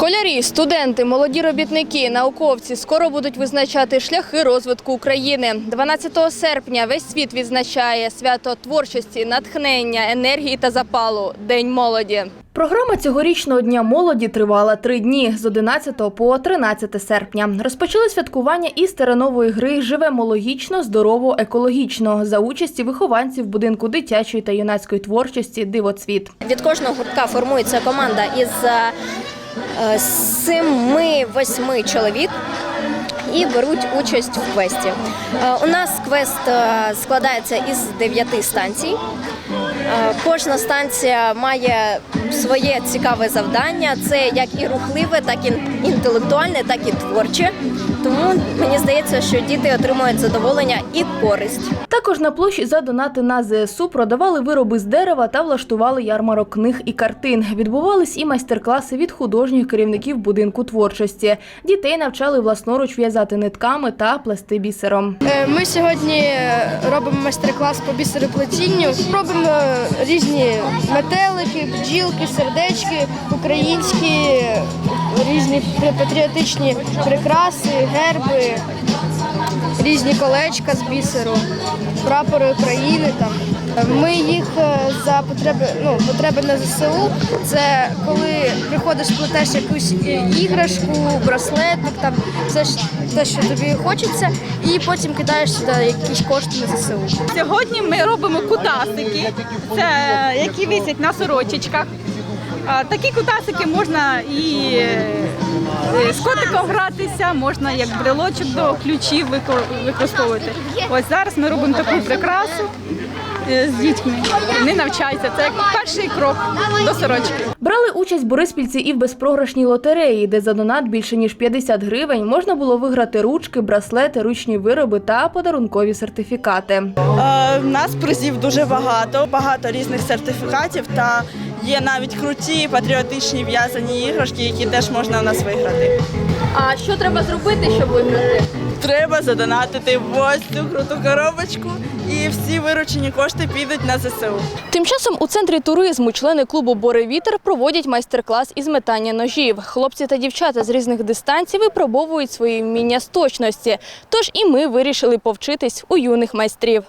Школярі, студенти, молоді робітники, науковці скоро будуть визначати шляхи розвитку України. 12 серпня весь світ відзначає свято творчості, натхнення, енергії та запалу День молоді. Програма цьогорічного дня молоді тривала три дні з 11 по 13 серпня. Розпочали святкування із теренової гри Живемо логічно, здорово, екологічно за участі вихованців будинку дитячої та юнацької творчості Дивоцвіт. Від кожного гуртка формується команда із е, семи-восьми чоловік. І беруть участь в квесті. Е, У нас квест е, складається із дев'яти станцій. Е, Кожна станція має своє цікаве завдання. Це як і рухливе, так і інтелектуальне, так і творче. Тому мені здається, що діти отримують задоволення і користь. Також на площі за донати на ЗСУ продавали вироби з дерева та влаштували ярмарок книг і картин. Відбувались і майстер-класи від художніх керівників будинку творчості. Дітей навчали власноруч в'язати нитками та плести бісером. Е, Ми сьогодні робимо майстер-клас по бісероплетінню. Робимо різні метелики, бджілки, сердечки, українські різні патріотичні прикраси, герби, різні колечка з бісеру, прапори України там. Ми їх е, за потреби, ну, потреби на ЗСУ. Це коли приходиш, плетеш якусь е, іграшку, браслетник, там все те, що тобі хочеться, і потім кидаєш сюди якісь кошти на ЗСУ. Сьогодні ми робимо кутасики, це які висять на сорочечках. Такі кутасики можна і е, з котиком гратися, можна як брелочок до ключів вико- використовувати. Ось зараз ми робимо таку прикрасу е, з дітьми. Вони навчаються. Це як перший крок до сорочки. Брали участь бориспільці і в безпрограшній лотереї, де за донат більше ніж 50 гривень можна було виграти ручки, браслети, ручні вироби та подарункові сертифікати. Е, В нас призів дуже багато, багато різних сертифікатів та є навіть круті патріотичні в'язані іграшки, які теж можна у нас виграти. А що треба зробити, щоб виграти? Треба задонатити в ось цю круту коробочку, і всі виручені кошти підуть на ЗСУ. Тим часом у центрі туризму члени клубу Бори Вітер проводять майстер-клас із метання ножів. Хлопці та дівчата з різних дистанцій випробовують свої вміння з точності. Тож і ми вирішили повчитись у юних майстрів.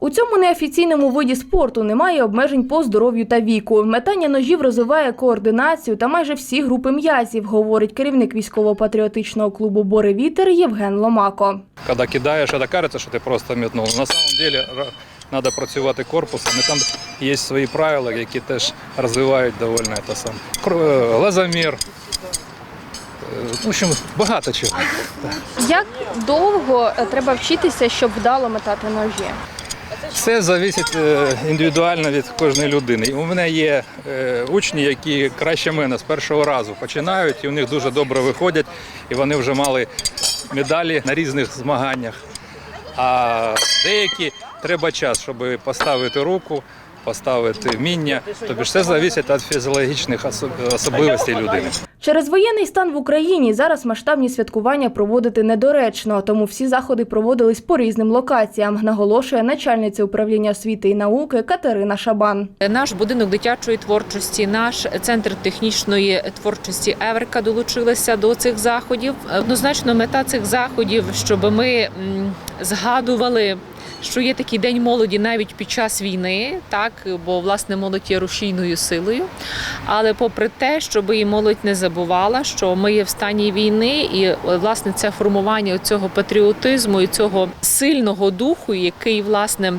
У цьому неофіційному виді спорту немає обмежень по здоров'ю та віку. Метання ножів розвиває координацію та майже всі групи м'язів, говорить керівник військово-патріотичного клубу Бори Вітер Євген Ломако. Когда кидаєш, це кажеться, що ти просто метнув. На самом треба працювати корпусом, там є свої правила, які теж розвивають доволі це сам. Глазомір. В общем, багато чого. Як довго е, треба вчитися, щоб вдало метати ножі? Все залежить е, індивідуально від кожної людини. У мене є е, учні, які краще мене з першого разу починають, і у них дуже добре виходять, і вони вже мали медалі на різних змаганнях. А деякі треба час, щоб поставити руку, поставити вміння. Тобто все залежить від фізіологічних особливостей людини. Через воєнний стан в Україні зараз масштабні святкування проводити недоречно, тому всі заходи проводились по різним локаціям, наголошує начальниця управління освіти і науки Катерина Шабан. Наш будинок дитячої творчості, наш центр технічної творчості Еверка долучилися до цих заходів. Однозначно, мета цих заходів, щоб ми згадували. Що є такий день молоді навіть під час війни, так бо власне молодь є рушійною силою. Але попри те, щоб і молодь не забувала, що ми є в стані війни, і власне це формування цього патріотизму і цього сильного духу, який власне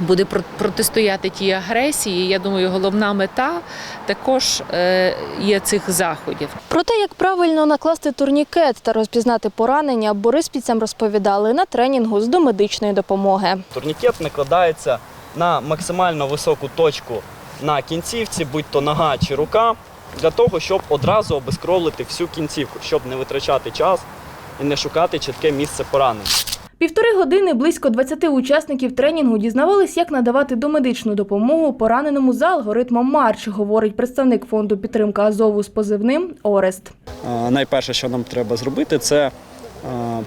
буде про- протистояти тій агресії. Я думаю, головна мета також е, є цих заходів. Про те, як правильно накласти турнікет та розпізнати поранення, бориспільцям розповідали на тренінгу з домедичної допомоги. Турнікет накладається на максимально високу точку на кінцівці, будь то нога чи рука, для того, щоб одразу обезкровлити всю кінцівку, щоб не витрачати час і не шукати чітке місце поранення. Півтори години близько 20 учасників тренінгу дізнавались, як надавати домедичну допомогу пораненому за алгоритмом Марч, говорить представник фонду підтримки Азову з позивним Орест. Найперше, що нам треба зробити, це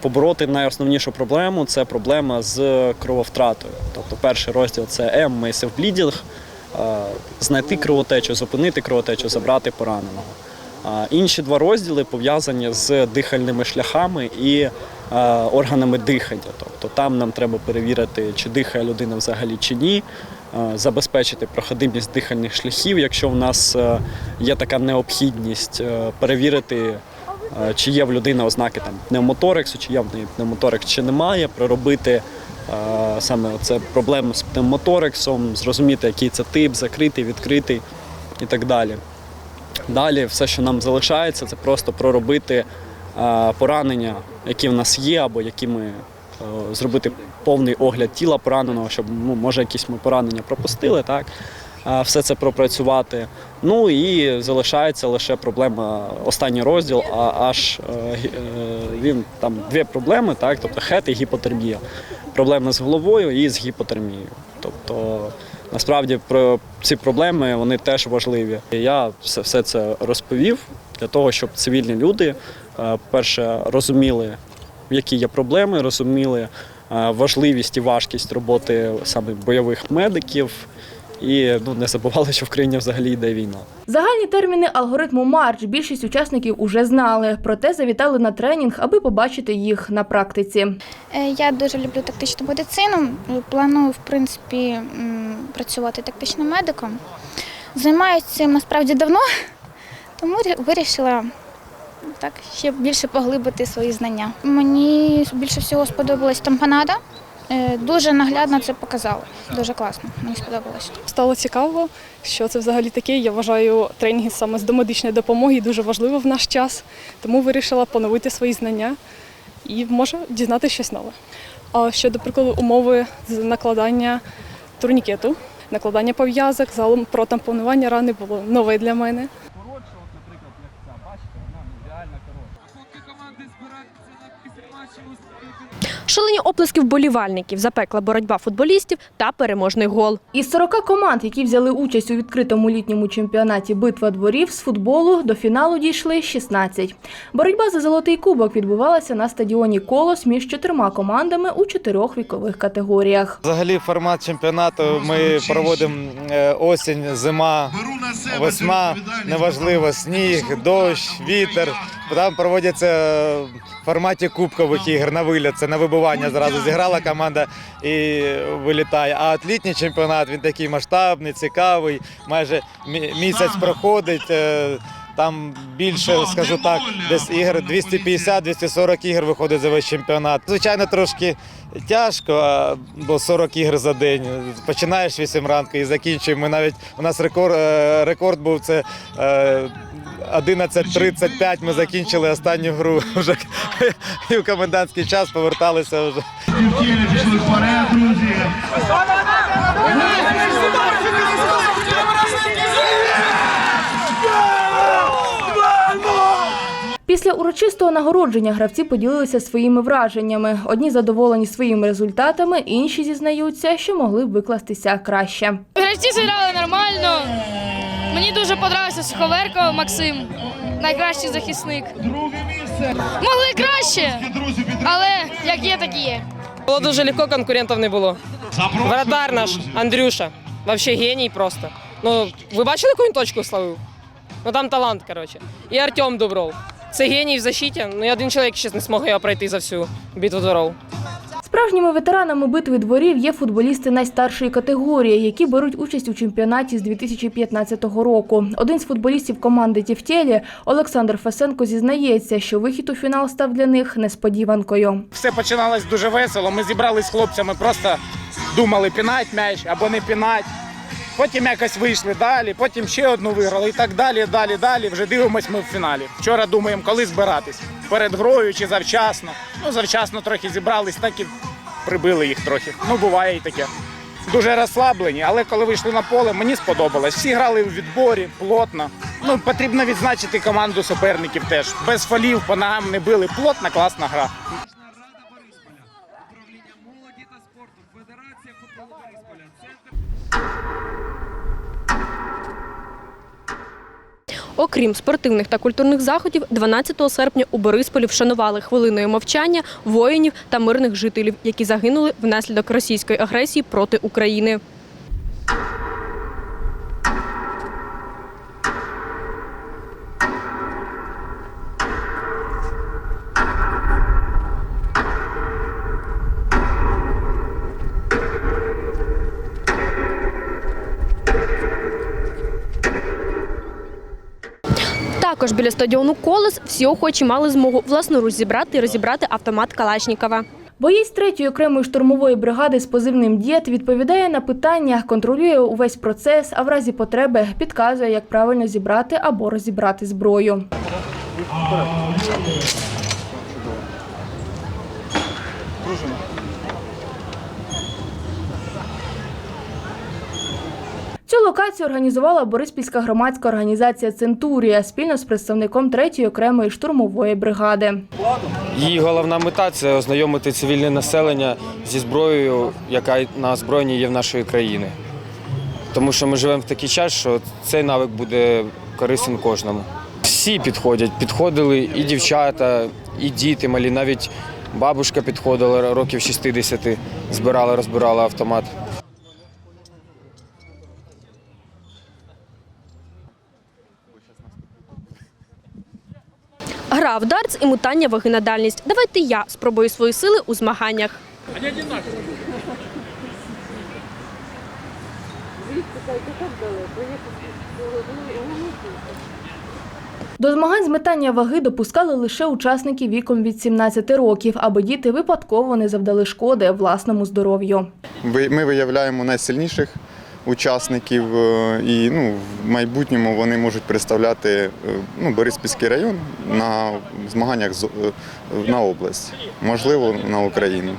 побороти найосновнішу проблему це проблема з крововтратою. Тобто перший розділ це М, Massive Bleeding, е, знайти кровотечу, зупинити кровотечу, забрати пораненого. Інші два розділи пов'язані з дихальними шляхами і органами дихання. Тобто там нам треба перевірити, чи дихає людина взагалі чи ні, е, забезпечити проходимість дихальних шляхів, якщо в нас е, є така необхідність, е, перевірити, е, чи є в людини ознаки там пневмоторексу, чи є в неї пневмоторекс, чи немає, проробити е, саме це проблему з пневмоторексом, зрозуміти, який це тип, закритий, відкритий і так далі. Далі все, що нам залишається, це просто проробити е, поранення, які в нас є, або які ми е, зробити повний огляд тіла пораненого, щоб ну, може якісь ми поранення пропустили, так? Все це пропрацювати. Ну і залишається лише проблема, останній розділ, а аж е, е, він там дві проблеми, так? тобто хет і гіпотермія. Проблеми з головою і з гіпотермією. Тобто Насправді про ці проблеми вони теж важливі. Я все, це розповів для того, щоб цивільні люди, е, перше, розуміли, які є проблеми, розуміли е, важливість і важкість роботи саме бойових медиків, і ну, не забували, що в країні взагалі йде війна. Загальні терміни алгоритму Марч більшість учасників уже знали, проте завітали на тренінг, аби побачити їх на практиці. Е, Я дуже люблю тактичну медицину. Планую, в принципі, працювати тактичним медиком. Займаюся цим насправді давно, тому вирішила так ще більше поглибити свої знання. Мені більше всього сподобалась тампонада. Е, Дуже наглядно це показали. Дуже класно. Мені сподобалось. Стало цікаво, що це взагалі таке. Я вважаю тренінги саме з домедичної допомоги дуже важливо в наш час, тому вирішила поновити свої знання і може дізнатися щось нове. А щодо прикладу умови з накладання турнікету, накладання пов'язок, залом про тампонування рани було нове для мене. Шалені оплески вболівальників, запекла боротьба футболістів та переможний гол. Із 40 команд, які взяли участь у відкритому літньому чемпіонаті Битва дворів з футболу, до фіналу дійшли 16. Боротьба за золотий кубок відбувалася на стадіоні Колос між чотирма командами у чотирьох вікових категоріях. Взагалі формат чемпіонату ми проводимо е, осінь, зима, весна, неважливо, сніг, дощ, вітер. Там проводяться в форматі кубкових ігор на виліт, це на вибивання зразу зіграла команда і вилітає. А от літній чемпіонат він такий масштабний, цікавий, майже місяць проходить. Е, Там більше, скажу так, десь ігор 250-240 ігор виходить за весь чемпіонат. Звичайно, трошки тяжко, бо 40 ігор за день. Починаєш 8 ранку і закінчуємо. Ми навіть у нас рекорд, е, рекорд був це е, 11.35. Ми закінчили останню гру вже і в комендантський час поверталися вже. Після урочистого нагородження гравці поділилися своїми враженнями. Одні задоволені своїми результатами, інші зізнаються, що могли б викластися краще. Гравці зіграли нормально. Мені дуже подобався Суховерко Максим, найкращий захисник. Могли краще, але як є, так і є. Було дуже легко, конкурентів не було. Вратар наш, Андрюша, вообще геній просто. Ну, ви бачили, яку він точку словив? Ну там талант, коротше. І Артем Дубров. Це геній в защиті. Ну і один чоловік ще не змог його пройти за всю битву дворов. Справжніми ветеранами битви дворів є футболісти найстаршої категорії, які беруть участь у чемпіонаті з 2015 року. Один з футболістів команди Тівтєлі Олександр Фесенко зізнається, що вихід у фінал став для них несподіванкою. Все починалось дуже весело. Ми зібрались з хлопцями, просто думали пінать м'яч або не пінать. Потім якось вийшли далі, потім ще одну виграли і так далі, далі, далі. Вже дивимось ми в фіналі. Вчора думаємо, коли збиратись. Перед грою чи завчасно. Ну, завчасно трохи зібрались, так і прибили їх трохи. Ну, буває і таке. Дуже розслаблені, але коли вийшли на поле, мені сподобалось. Всі грали у відборі, плотно. Ну, потрібно відзначити команду суперників теж. Без фолів по ногам не били. Плотна, класна гра. Окрім спортивних та культурних заходів, 12 серпня у Борисполі вшанували хвилиною мовчання воїнів та мирних жителів, які загинули внаслідок російської агресії проти України. Також біля стадіону Колос всі охочі мали змогу власноруч зібрати і розібрати автомат Калашнікова. Боєць третьої окремої штурмової бригади з позивним «Дєд» відповідає на питання, контролює увесь процес, а в разі потреби підказує, як правильно зібрати або розібрати зброю. Локацію організувала Бориспільська громадська організація Центурія спільно з представником третьої окремої штурмової бригади. Її головна мета це ознайомити цивільне населення зі зброєю, яка на озброєнні є в нашої країни. Тому що ми живемо в такий час, що цей навик буде корисним кожному. Всі підходять, підходили і дівчата, і діти малі, навіть бабушка підходила років 60, збирала, розбирала автомат. Гра в дартс і мутання ваги на дальність. Давайте я спробую свої сили у змаганнях. До змагань з метання ваги допускали лише учасників віком від 17 років, аби діти випадково не завдали шкоди власному здоров'ю. Ви- Ми виявляємо найсильніших учасників, е, і ну, в майбутньому вони можуть представляти е, ну, Бориспільський район на змаганнях з- е, на область, можливо, на Україну.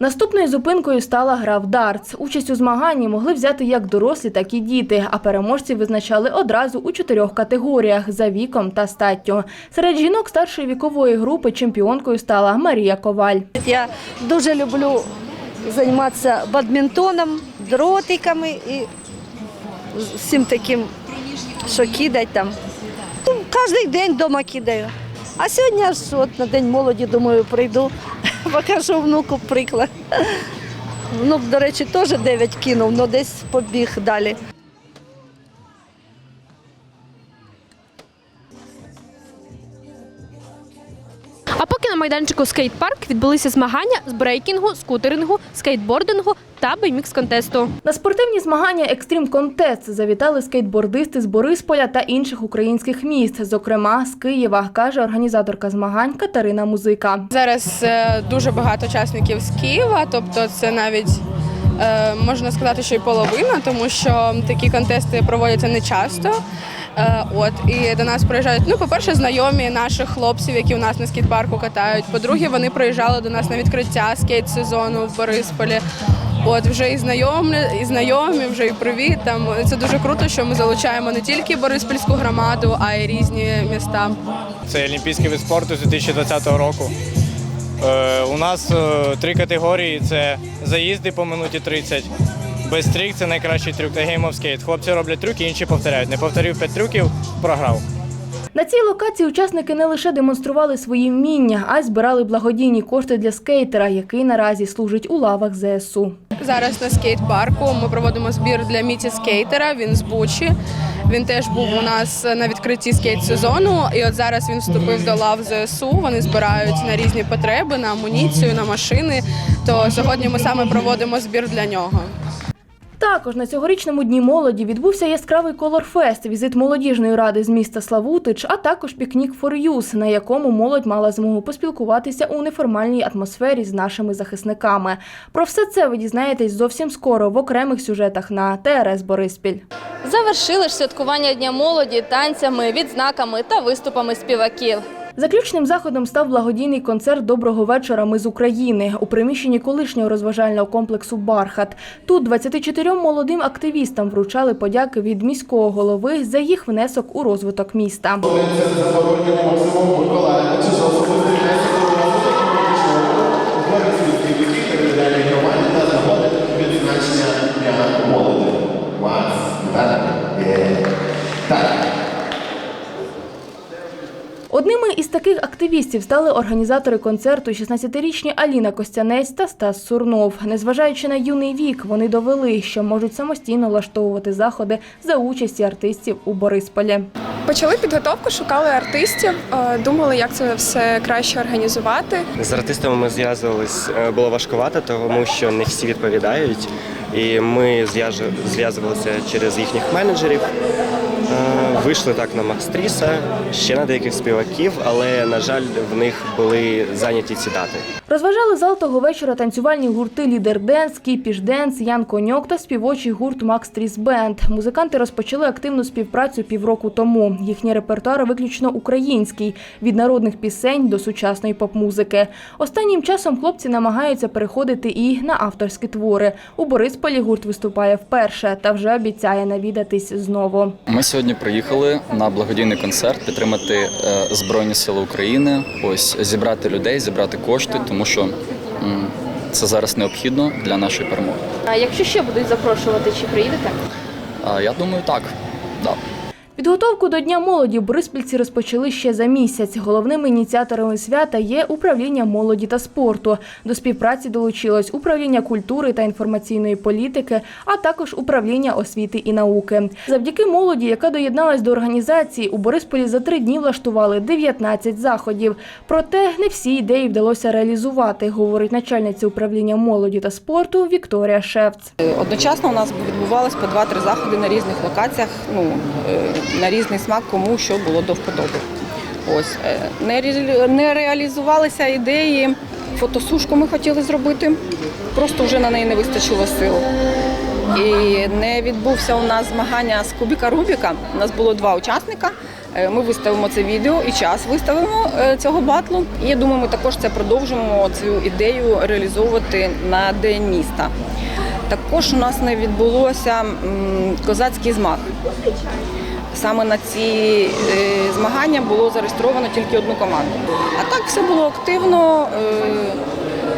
Наступною зупинкою стала гра в дартс. Участь у змаганні могли взяти як дорослі, так і діти, а переможців визначали одразу у чотирьох категоріях за віком та статтю. Серед жінок старшої вікової групи чемпіонкою стала Марія Коваль. Я дуже люблю займатися бадмінтоном, дротиками і всім таким, що кидать там. Ну, Кожен день вдома кидаю. А сьогодні аж от на День молоді, думаю, прийду, покажу внуку приклад. Внук, до речі, теж 9 кинув, але десь побіг далі. На майданчику скейт-парк відбулися змагання з брейкінгу, скутерингу, скейтбордингу та беймікс-контесту. На спортивні змагання Екстрім Контест завітали скейтбордисти з Борисполя та інших українських міст, зокрема з Києва, каже організаторка змагань Катерина Музика. Зараз е, дуже багато учасників з Києва, тобто це навіть е, можна сказати, що й половина, тому що такі контести проводяться не часто. Е, От і до нас приїжджають. Ну, по-перше, знайомі наших хлопців, які у нас на скейт-парку катають. По-друге, вони приїжджали до нас на відкриття скейт-сезону в Борисполі. От вже і знайомі, і знайомі, вже і привіт. Там це дуже круто, що ми залучаємо не тільки Бориспільську громаду, а й різні міста. Це олімпійський вид спорту з 2020 року. Е, у нас е, три категорії: це заїзди по минуті 30. Без трік це найкращий трюк та Game of Skate. Хлопці роблять трюки, інші повторяють. Не повторив 5 трюків, програв. На цій локації учасники не лише демонстрували свої вміння, а й збирали благодійні кошти для скейтера, який наразі служить у лавах ЗСУ. Зараз на скейт-парку ми проводимо збір для Міті скейтера. Він з Бучі. Він теж був у нас на відкритті скейт-сезону. І от зараз він вступив до лав ЗСУ. Вони збирають на різні потреби, на амуніцію, на машини. То сьогодні ми саме проводимо збір для нього. Також на цьогорічному дні молоді відбувся яскравий колорфест, візит молодіжної ради з міста Славутич, а також пікнік for Youth, на якому молодь мала змогу поспілкуватися у неформальній атмосфері з нашими захисниками. Про все це ви дізнаєтесь зовсім скоро в окремих сюжетах на ТРС Бориспіль. Завершили ж святкування Дня молоді танцями, відзнаками та виступами співаків. Заключним заходом став благодійний концерт Доброго вечора. Ми з України у приміщенні колишнього розважального комплексу Бархат. Тут 24 молодим активістам вручали подяки від міського голови за їх внесок у розвиток міста. Бориспільців стали організатори концерту 16-річні Аліна Костянець та Стас Сурнов. Незважаючи на юний вік, вони довели, що можуть самостійно влаштовувати заходи за участі артистів у Борисполі. Почали підготовку, шукали артистів, е, думали, як це все краще організувати. З артистами ми зв'язувались, е, було важкувато, тому що не всі відповідають. І ми зв'язувалися через їхніх менеджерів. Вийшли так на Макс Тріса, ще на деяких співаків, але, на жаль, в них були зайняті ці дати. Розважали зал того вечора танцювальні гурти Лідер Денс, Кіпіш Денс, Ян Коньок та співочий гурт Макс Тріс Бенд. Музиканти розпочали активну співпрацю півроку тому. Їхній репертуар виключно український від народних пісень до сучасної поп-музики. Останнім часом хлопці намагаються переходити і на авторські твори. У Борисполі гурт виступає вперше та вже обіцяє навідатись знову. Ми сьогодні приїхали на благодійний концерт підтримати е, Збройні Сили України. Ось зібрати людей, зібрати кошти, тому що це зараз необхідно для нашої перемоги. А якщо ще будуть запрошувати, чи приїдете? Я думаю, так. Да. Підготовку до Дня молоді бориспільці розпочали ще за місяць. Головними ініціаторами свята є управління молоді та спорту. До співпраці долучилось управління культури та інформаційної політики, а також управління освіти і науки. Завдяки молоді, яка доєдналась до організації, у Борисполі за три дні влаштували 19 заходів. Проте не всі ідеї вдалося реалізувати, говорить начальниця управління молоді та спорту Вікторія Шевц. Одночасно у нас відбувалось по два-три заходи на різних локаціях, ну е, на різний смак, кому що було до вподоби. Ось е, не, реалізувалися ідеї. Фотосушку ми хотіли зробити, просто вже на неї не вистачило сил. І не відбувся у нас змагання з кубіка Рубіка. У нас було два учасника. Е, Ми виставимо це відео і час виставимо е, цього батлу. І я думаю, ми також це продовжимо цю ідею реалізовувати на день міста. Також у нас не відбулося козацький змаг. Саме на ці е, змагання було зареєстровано тільки одну команду. А так все було активно.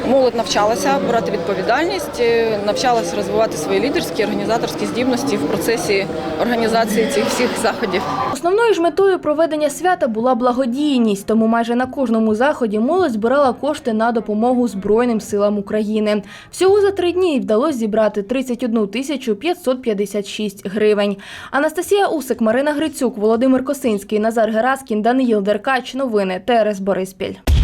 Молодь навчалася брати відповідальність, е, навчалася розвивати свої лідерські організаторські здібності в процесі організації цих всіх заходів. Основною ж метою проведення свята була благодійність, тому майже на кожному заході молодь збирала кошти на допомогу Збройним силам України. Всього за три дні вдалося зібрати 31 тисячу 556 гривень. Анастасія Усик, Марина Грицюк, Володимир Косинський, Назар Гераскін, Даниїл Деркач. Новини ТРС Бориспіль.